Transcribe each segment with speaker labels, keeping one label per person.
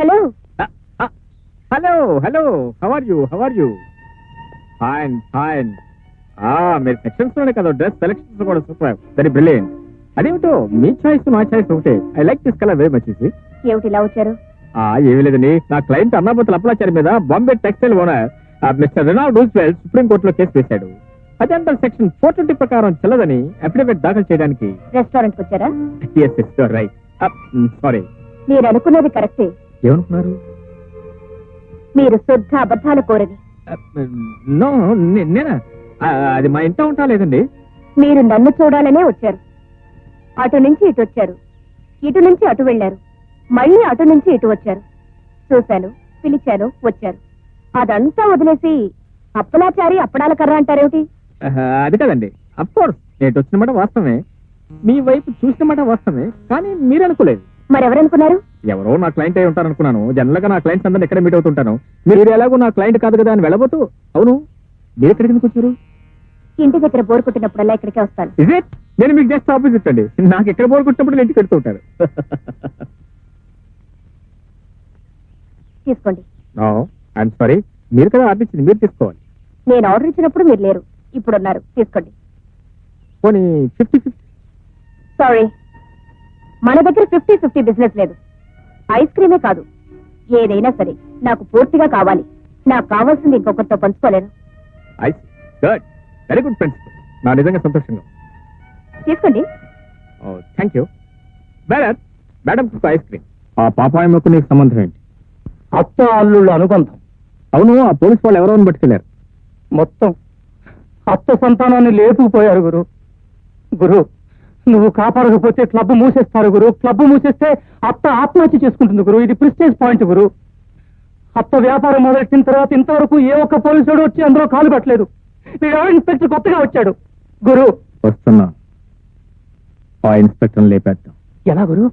Speaker 1: Hello.
Speaker 2: Hello hello how are you how are you fine fine ఆ మీరు సెక్షన్స్లోనే కదా డ్రెస్ సెలక్షన్స్ కూడా సూపర్ వెరీ బ్రిలియంట్ అదేమిటో మీ చాయిస్ నా చాయిస్ ఒకటే. I like this colour very much ఇది
Speaker 1: ఏమిటి ఇలా వచ్చారు?
Speaker 2: ఆ ఏమీ లేదండి నా. క్లయింట్ అన్నాపతుల అప్లాచారి మీద Bombay textile owner mister Reynold supreme కోర్టులో కేసు వేశాడు. అజెండల్ సెక్షన్ ఫోర్ ట్వంటీ ప్రకారం చెల్లదని అఫిడవిట్ దాఖలు చేయడానికి.
Speaker 1: రెస్టారెంట్ వచ్చారా?
Speaker 2: రైట్ సారీ
Speaker 1: మీరు అనుకున్నది కరెక్టే
Speaker 2: ఏమనుకున్నారు?
Speaker 1: మీరు శుద్ధ అబద్ధాల కోరని.
Speaker 2: నో నేనా? అది మా ఇంట ఉంటా లేదండి.
Speaker 1: మీరు నన్ను చూడాలనే వచ్చారు. అటు నుంచి ఇటు వచ్చారు. ఇటు నుంచి అటు వెళ్ళారు. మళ్ళీ అటు నుంచి ఇటు వచ్చారు. చూశాను పిలిచాను వచ్చారు. అదంతా వదిలేసి అప్పలాచారి అప్పడాల కర్ర అంటారేమిటి?
Speaker 2: అది కదండి. అఫ్ కోర్స్ నేను వచ్చిన మాట వాస్తవమే. మీ వైపు చూసిన మాట వాస్తవమే కానీ మీరు అనుకోలేదు.
Speaker 1: మరెవరనుకున్నారు?
Speaker 2: ఎవరో నా క్లయింట్ అయి ఉంటారనుకున్నాను. జనరల్గా నా క్లయింట్స్ అందరిని ఎక్కడ మీట్ అవుతుంటాను? మీరు ఎలాగో నా క్లయింట్ కాదు కదా అని వెళ్ళబోతూ అవును మీరు ఎక్కడికి ఎందుకు వచ్చారు?
Speaker 1: ఇంటి దగ్గర బోర్ కొట్టినప్పుడల్లా ఇక్కడికే వస్తాను.
Speaker 2: ఇట్ నేను మీకు జస్ట్ ఆపోజిట్ అండి. నాకు ఎక్కడ బోర్ కొట్టినప్పుడు నేను ఇంటికి ఉంటారు
Speaker 1: తీసుకోండి.
Speaker 2: ఐఎమ్ సారీ మీరు కదా ఆర్డర్ ఇచ్చింది మీరు తీసుకోవాలి.
Speaker 1: నేను ఆర్డర్ ఇచ్చినప్పుడు మీరు లేరు. ఇప్పుడు ఉన్నారు తీసుకోండి.
Speaker 2: పోనీ ఫిఫ్టీ ఫిఫ్టీ
Speaker 1: సారీ మన దగ్గర ఫిఫ్టీ ఫిఫ్టీ బిజినెస్ లేదు. ఐస్ క్రీమే కాదు. ఏదైనా సరే నాకు పూర్తిగా కావాలి. నాకు కావాల్సింది ఇంకొకరితో పంచుకోలేను
Speaker 2: వెరీ గుడ్. ప్రిన్సిపల్ నా నిజంగా సంతోషంగా
Speaker 1: తీసుకోండి.
Speaker 2: Thank you madam madam ice cream. ఆ పాపాయమ్మకు నీకు సంబంధం ఏంటి?
Speaker 3: అత్త అల్లుళ్ళ అనుబంధం.
Speaker 2: అవును ఆ పోలీస్ వాళ్ళు ఎవరో పట్టుకెళ్ళారు.
Speaker 3: మొత్తం అత్త సంతానాన్ని లేపుకుపోయారు గురు. గురు నువ్వు కాపాడకపోతే క్లబ్ మూసేస్తారు గురు. క్లబ్ మూసేస్తే అత్త ఆత్మహత్య చేసుకుంటుంది గురు. ఇది ప్రిస్టేజ్ పాయింట్ గురు. అత్త వ్యాపారం మొదలెట్టిన తర్వాత ఇంతవరకు ఏ ఒక్క పోలీసుడు వచ్చి అందులో కాలు పెట్టలేదు. ఇన్స్పెక్టర్ కొత్తగా వచ్చాడు. గురు.
Speaker 2: వస్తున్నా. ఆ ఇన్స్పెక్టర్ లేపేద్దాం.
Speaker 3: ఎలా గురు?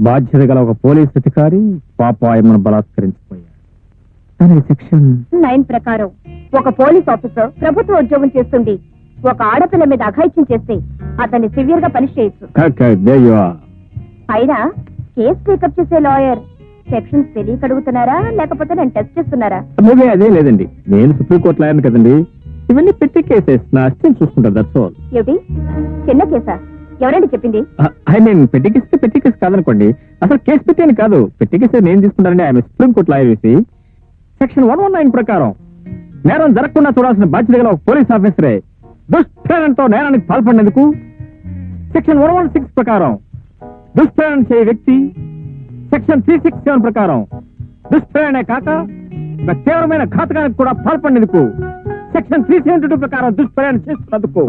Speaker 2: బాధ్యత గల ఒక పోలీస్ అధికారి పాపాయమ్మను బలాత్కరించిపోయాడు. దానికి సెక్షన్
Speaker 1: నైన్ ప్రకారం ఒక పోలీస్ ఆఫీసర్ ప్రభుత్వ ఉద్యోగం చేస్తుండి ఒక ఆడపిల్ల మీద అఘాయిత్యం చేస్తే అతన్ని సివియర్గా పనిష్ చేయొచ్చు. అయినా కేసు టేకప్ చేసే లాయర్ సెక్షన్స్ తెలియక అడుగుతున్నారా? లేకపోతే నేను టెస్ట్ చేస్తున్నారా?
Speaker 2: అదే అదే లేదండి. నేను సుప్రీంకోర్టు లాయర్ని కదండి. ఇవన్నీ పెట్టి కేసెస్ నా అసిస్టెంట్ చూసుకుంటారు దట్స్ ఆల్
Speaker 1: ఏమిటి? చిన్న కేసా? ఎవరండి చెప్పింది?
Speaker 2: I mean petty case petty case కాదనుకోండి. అసలు కేసు పెట్టాను కాదు. పెట్టి కేసు నేను తీసుకుంటానండి. ఆయన సుప్రీంకోర్టు లాయర్ వేసి సెక్షన్ వన్ వన్ నైన్ ప్రకారం నేరం జరగకుండా చూడాల్సిన బాధ్యత గల ఒక పోలీస్ ఆఫీసరే. దుష్ప్రేరణతో నేరానికి పాల్పడినందుకు సెక్షన్ వన్ వన్ సిక్స్ ప్రకారం దుష్ప్రేరణ చేయ వ్యక్తి సెక్షన్ త్రీ సిక్స్ సెవెన్ ప్రకారం దుష్ప్రేరణే కాక ఒక తీవ్రమైన ఘాతకానికి కూడా పాల్పడినందుకు సెక్షన్ త్రీ సెవెంటీ టూ ప్రకారం దుష్ప్రేరణ చేస్తున్నందుకు.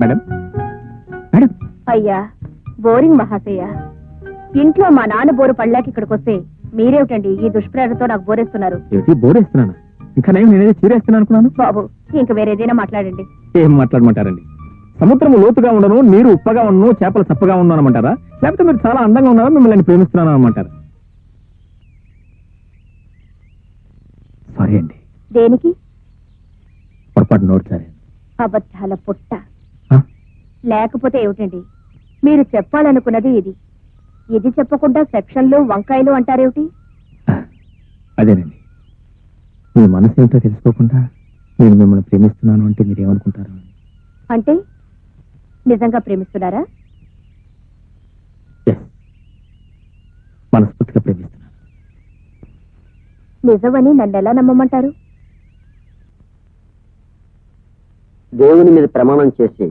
Speaker 2: మేడం? మేడం?
Speaker 1: అయ్యా బోరింగ్ మహాశయ్య ఇంట్లో మా నాన్న బోరు పళ్ళాకి ఇక్కడికి వస్తే మీరేమిటండి ఈ దుష్ప్రేరణతో నాకు బోరేస్తున్నారు?
Speaker 2: ఏమిటి బోరేస్తున్నాను? ఇంకా నేను నేనేదో చీరేస్తున్నాను అనుకున్నాను?
Speaker 1: బాబు ఇంక వేరేదైనా మాట్లాడండి.
Speaker 2: ఏం మాట్లాడమంటారండి? సముద్రం లోతుగా ఉండను నీరు ఉప్పగా ఉండను చేపలు చప్పగా ఉండను అనమంటారా? లేకపోతే మీరు చాలా అందంగా ఉన్నారా? మిమ్మల్ని ప్రేమిస్తున్నాను అనమంటారా? సారీ అండి.
Speaker 1: దేనికి?
Speaker 2: పొరపాటు నోరు సరే.
Speaker 1: అబద్ధాల పుట్ట. లేకపోతే ఏమిటండి? మీరు చెప్పాలనుకున్నది ఇది. ఇది చెప్పకుండా సెక్షన్లు వంకాయలు అంటారేమిటి?
Speaker 2: అదేనండి. మీ మనసు ఏమిటో తెలుసుకోకుండా నేను మిమ్మల్ని ప్రేమిస్తున్నాను అంటే మీరు ఏమనుకుంటారు అని.
Speaker 1: అంటే నిజంగా ప్రేమిస్తున్నారా.
Speaker 2: మనస్ఫూర్తిగా ప్రేమిస్తున్నాను.
Speaker 1: నిజమని నన్ను ఎలా నమ్మమంటారు?
Speaker 4: దేవుని మీద ప్రమాణం చేసి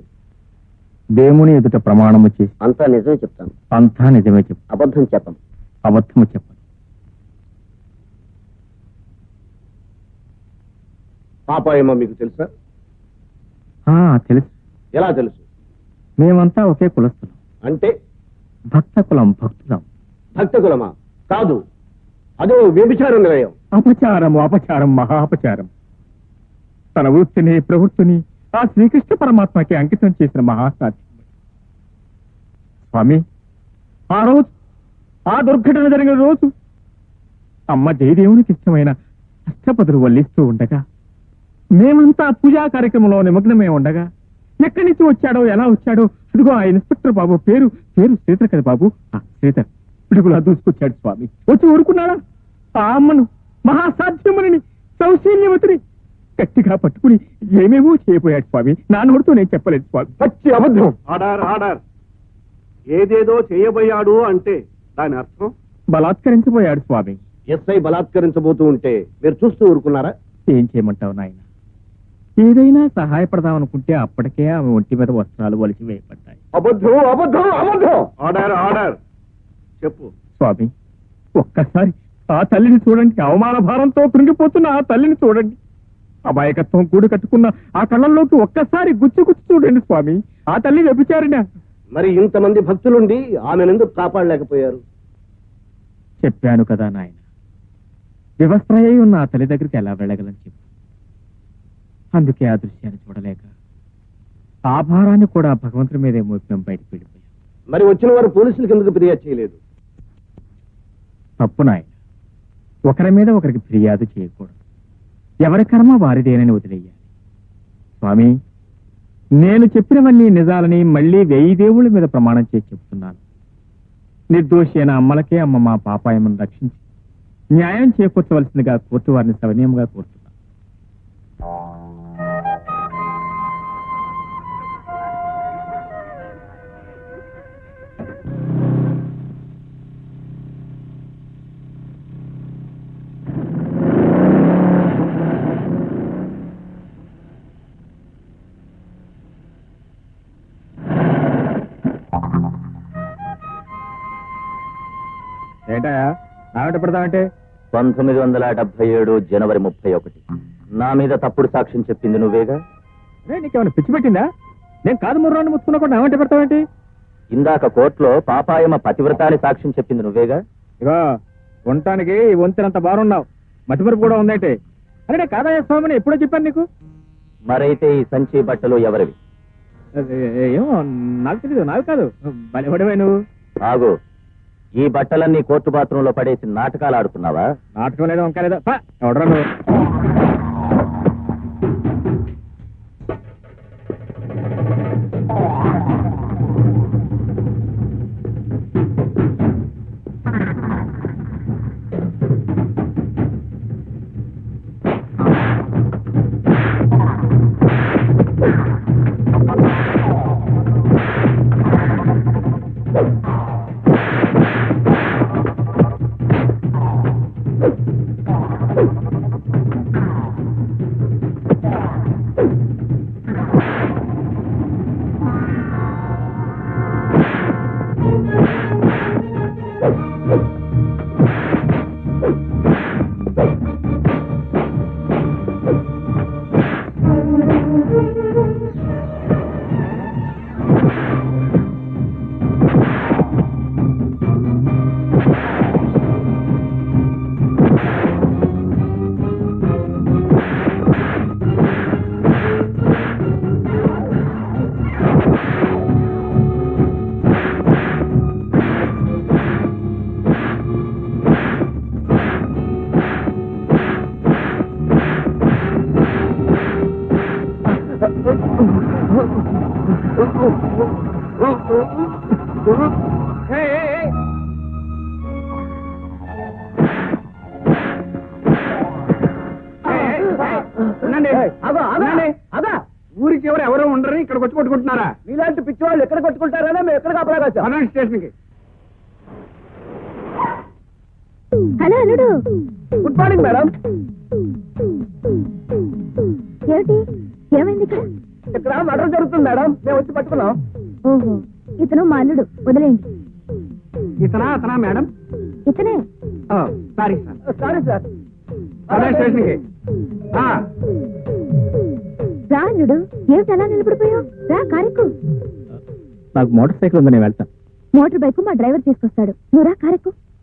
Speaker 2: దేవుని ఎదుట ప్రమాణము చేసి
Speaker 4: అంతా నిజమే చెప్తాను.
Speaker 2: అంతా నిజమే చెప్పు
Speaker 4: అబద్ధం చెప్పను.
Speaker 2: అబద్ధము చెప్పను.
Speaker 5: పాపాయమ్మ మీకు తెలుసా?
Speaker 2: ఆ, తెలుసు.
Speaker 5: ఎలా తెలుసు?
Speaker 2: మేమంతా ఒకే కులస్తులం.
Speaker 5: అంటే?
Speaker 2: భక్త కులం భక్తులం.
Speaker 5: భక్త కులమా? కాదు. అదో వ్యభిచార నిలయం.
Speaker 2: అపచారం అపచారం మహా అపచారం తన వృత్తిని ప్రవృత్తిని ఆ శ్రీకృష్ణ పరమాత్మకి అంకితం చేసిన మహాసాధ్యం. స్వామి ఆ రోజు ఆ దుర్ఘటన జరిగిన రోజు అమ్మ జయదేవునికి ఇష్టమైన అష్టపదులు వల్లిస్తూ ఉండగా మేమంతా పూజా కార్యక్రమంలో నిమగ్నమై ఉండగా ఎక్కడి నుంచి వచ్చాడో ఎలా వచ్చాడో ఇదిగో ఆ ఇన్స్పెక్టర్ బాబు పేరు పేరు శ్రీధర్ కదా బాబు? ఆ, శ్రీధర్. పిడుగులా దూసుకొచ్చాడు స్వామి. వచ్చి ఊరుకున్నాడా? ఆ అమ్మను మహాసాధ్యముని సౌశల్యవతిని గట్టిగా పట్టుకుని ఏమేమో చేయబోయాడు స్వామి. నా నోటితో నేను చెప్పలేదు స్వామి.
Speaker 5: పచ్చి అబద్ధం. ఆర్డర్ ఆర్డర్ ఏదేదో చేయబోయాడు అంటే దాని అర్థం?
Speaker 2: బలాత్కరించబోయాడు స్వామి.
Speaker 5: ఎస్ఐ బలాత్కరించబోతూ ఉంటే మీరు చూస్తూ ఊరుకున్నారా?
Speaker 2: ఏం చేయమంటావు నాయన? ఏదైనా సహాయపడదాం అనుకుంటే అప్పటికే ఆమె ఒంటి మీద వస్త్రాలు వలిసి వేయబడ్డాయి.
Speaker 5: అబద్ధం అబద్ధం అబద్ధం! Order order! చెప్పు.
Speaker 2: స్వామి ఒక్కసారి ఆ తల్లిని చూడండి. అవమాన భారంతో కృంగిపోతున్న ఆ తల్లిని చూడండి. అమాయకత్వం కూడి కట్టుకున్న ఆ కళ్ళల్లోకి ఒక్కసారి గుచ్చి గుచ్చి చూడండి స్వామి. ఆ తల్లి వ్యభిచారిన
Speaker 5: మరి ఇంతమంది భక్తులుండి ఆమెను ఎందుకు కాపాడలేకపోయారు.
Speaker 2: చెప్పాను కదా నాయన. వివస్త్రయ్యి ఉన్న ఆ తల్లి దగ్గరికి ఎలా వెళ్ళగలని చెప్పు. అందుకే ఆ దృశ్యాన్ని చూడలేక ఆ భారాన్ని కూడా భగవంతుడి మీదే మోపినం బయటకు వెళ్ళిపోయాం.
Speaker 5: మరి వచ్చిన వారు పోలీసులకు ఎందుకు ఫిర్యాదు చేయలేదు.
Speaker 2: తప్పు నాయన. ఒకరి మీద ఒకరికి ఫిర్యాదు చేయకూడదు. ఎవరి కర్మ వారిదేనని వదిలేయాలి. స్వామి నేను చెప్పినవన్నీ నిజాలని మళ్ళీ వెయ్యి దేవుళ్ళ మీద ప్రమాణం చేసి చెప్తున్నాను. నిర్దోషి అయిన అమ్మలకే అమ్మ మా పాపాయమను రక్షించి న్యాయం చేకూర్చవలసిందిగా కోర్టు వారిని సవినీయంగా కోరుతున్నాను. ఏంటయా
Speaker 4: పంతొమ్మిది వందల డెబ్బై ఏడు జనవరి ముప్పై ఒకటి. నా మీద తప్పుడు సాక్ష్యం చెప్పింది నువ్వేగా?
Speaker 2: రే, నీకేమైనా పిచ్చి పెట్టిందా? నేను కాదు ముర్రాన్ని ముచ్చుకున్నా కూడా నావంటే పెడతావేంటి?
Speaker 4: ఇందాక కోర్టులో పాపాయమ పతివ్రతాన్ని సాక్ష్యం చెప్పింది నువ్వేగా?
Speaker 2: ఇగో ఉండటానికి ఈ వంతెనంత బారున్నావు మతిమరుపు కూడా ఉందంటే? అరే నేను కాదయ్య స్వామిని ఎప్పుడో చెప్పాను నీకు?
Speaker 4: మరైతే ఈ సంచి బట్టలు ఎవరివి?
Speaker 2: ఏమో నాకు తెలీదు నాకు కాదు. బలిపడివే నువ్వు.
Speaker 4: ఆగు. ఈ బట్టలన్నీ కోర్టు బాత్రూంలో పడేసి నాటకాలు ఆడుతున్నావా?
Speaker 2: నాటకం లేదు వంక లేదా పా, నువ్వు? ఊరికి ఎవరు ఎవరో ఉండరు ఇక్కడ వచ్చి కొట్టుకుంటున్నారా?
Speaker 5: మీలాంటి పిచ్చి వాళ్ళు ఎక్కడ కొట్టుకుంటారనే మేము ఎక్కడ కాపలాగా
Speaker 2: అనంత స్టేషన్కి
Speaker 1: హలో అల్లుడు.
Speaker 5: Good morning madam.
Speaker 1: ఏమిటి? ఏమైంది ఇక్కడ?
Speaker 5: ఇక్కడ మర్డర్ జరుగుతుంది మేడం. మేము వచ్చి పట్టుకున్నాం.
Speaker 1: ఓహో. ఇతను మా అల్లుడు. వదిలేయండి.
Speaker 2: ఇతనా అతనా మేడం?
Speaker 1: ఇతనే.
Speaker 2: Sorry sir.
Speaker 5: Sorry sir.
Speaker 2: Anantha స్టేషన్కి ఆ,
Speaker 1: రా అల్లుడు. ఏమిటి అలా నిలబడిపోయావు? రా కారెక్కు.
Speaker 2: నాకు మోటార్ సైకిల్ ఉంది నేను వెళ్తాను.
Speaker 1: మోటార్ బైక్ మా డ్రైవర్ తీసుకొస్తాడు. నువ్వు రా కారెక్కు.